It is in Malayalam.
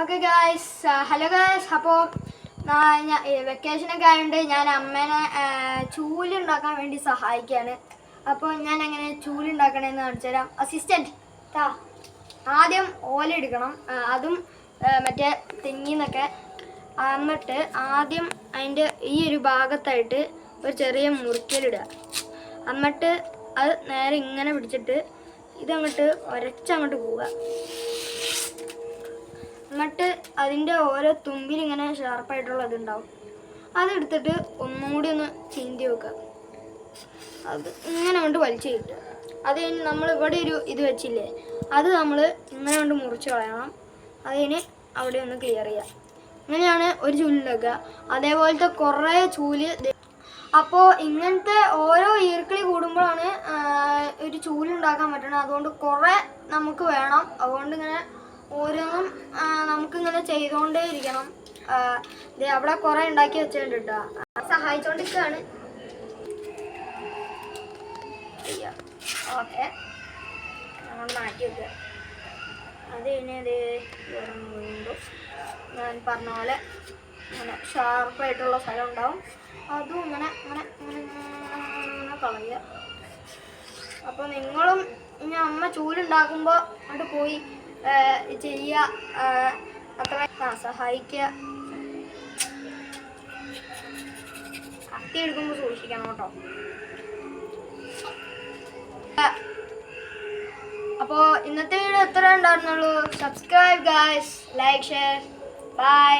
ഓക്കെ ഗായ്സ് ഹലോ ഗായ്സ് അപ്പോൾ വെക്കേഷനൊക്കെ ആയതുകൊണ്ട് ഞാൻ അമ്മേനെ ചൂലുണ്ടാക്കാൻ വേണ്ടി സഹായിക്കുകയാണ് അപ്പോൾ ഞാൻ എങ്ങനെ ചൂലുണ്ടാക്കണമെന്ന് കാണിച്ചു തരാം. അസിസ്റ്റന്റ് താ ആദ്യം ഓല എടുക്കണം. അതും മറ്റേ തെങ്ങിന്നൊക്കെ എന്നിട്ട് ആദ്യം അതിന്റെ ഈ ഒരു ഭാഗത്തായിട്ട് ഒരു ചെറിയ മുറിക്കലിടുക എന്നിട്ട് അത് നേരെ ഇങ്ങനെ പിടിച്ചിട്ട് ഇതങ്ങോട്ട് ഒരച്ചങ്ങോട്ട് പോവുക. എന്നിട്ട് അതിന്റെ ഓരോ തുമ്പിൽ ഇങ്ങനെ ഷാർപ്പായിട്ടുള്ള ഇതുണ്ടാവും. അതെടുത്തിട്ട് ഒന്നും കൂടി ഒന്ന് ചീന്തി വെക്കുക അത് ഇങ്ങനെ കൊണ്ട് വലിച്ചു കിട്ടുക അത് കഴിഞ്ഞ് നമ്മൾ ഇവിടെ ഒരു ഇത് വെച്ചില്ലേ അത് നമ്മൾ ഇങ്ങനെ കൊണ്ട് മുറിച്ച് കളയണം. അത് കഴിഞ്ഞ് അവിടെ ഒന്ന് ക്ലിയർ ചെയ്യുക ഇങ്ങനെയാണ് ഒരു ചൂലിലൊക്കെ അതേപോലത്തെ കുറേ ചൂൽ അപ്പോൾ ഇങ്ങനത്തെ ഓരോ ഈർക്കിളി കൂടുമ്പോഴാണ് ഒരു ചൂലുണ്ടാക്കാൻ പറ്റണം അതുകൊണ്ട് കുറേ നമുക്ക് വേണം. അതുകൊണ്ട് ഇങ്ങനെ ഓരോന്നും നമുക്കിങ്ങനെ ചെയ്തുകൊണ്ടേ ഇരിക്കണം. അവിടെ കുറേ ഉണ്ടാക്കി വെച്ചിട്ടുണ്ട് കേട്ടോ സഹായിച്ചുകൊണ്ടിരിക്കുകയാണ് ഓക്കെ. നമ്മൾ മാറ്റി വെക്കുക അത് കഴിഞ്ഞ് ഇത് വീണ്ടും ഞാൻ പറഞ്ഞ പോലെ ഇങ്ങനെ ഷാർപ്പായിട്ടുള്ള സ്ഥലം ഉണ്ടാവും. അതും അങ്ങനെ അങ്ങനെ ഇങ്ങനെ കളയുക. അപ്പോൾ നിങ്ങളും ഇനി അമ്മ ചൂലുണ്ടാക്കുമ്പോൾ അങ്ങോട്ട് പോയി. ചെയ്യുക അത്ര സഹായിക്കുക. കത്തി എടുക്കുമ്പോൾ സൂക്ഷിക്കണം കേട്ടോ. അപ്പോൾ ഇന്നത്തെ വീഡിയോ എത്ര ഉണ്ടായിരുന്നുള്ളൂ. Subscribe guys like share bye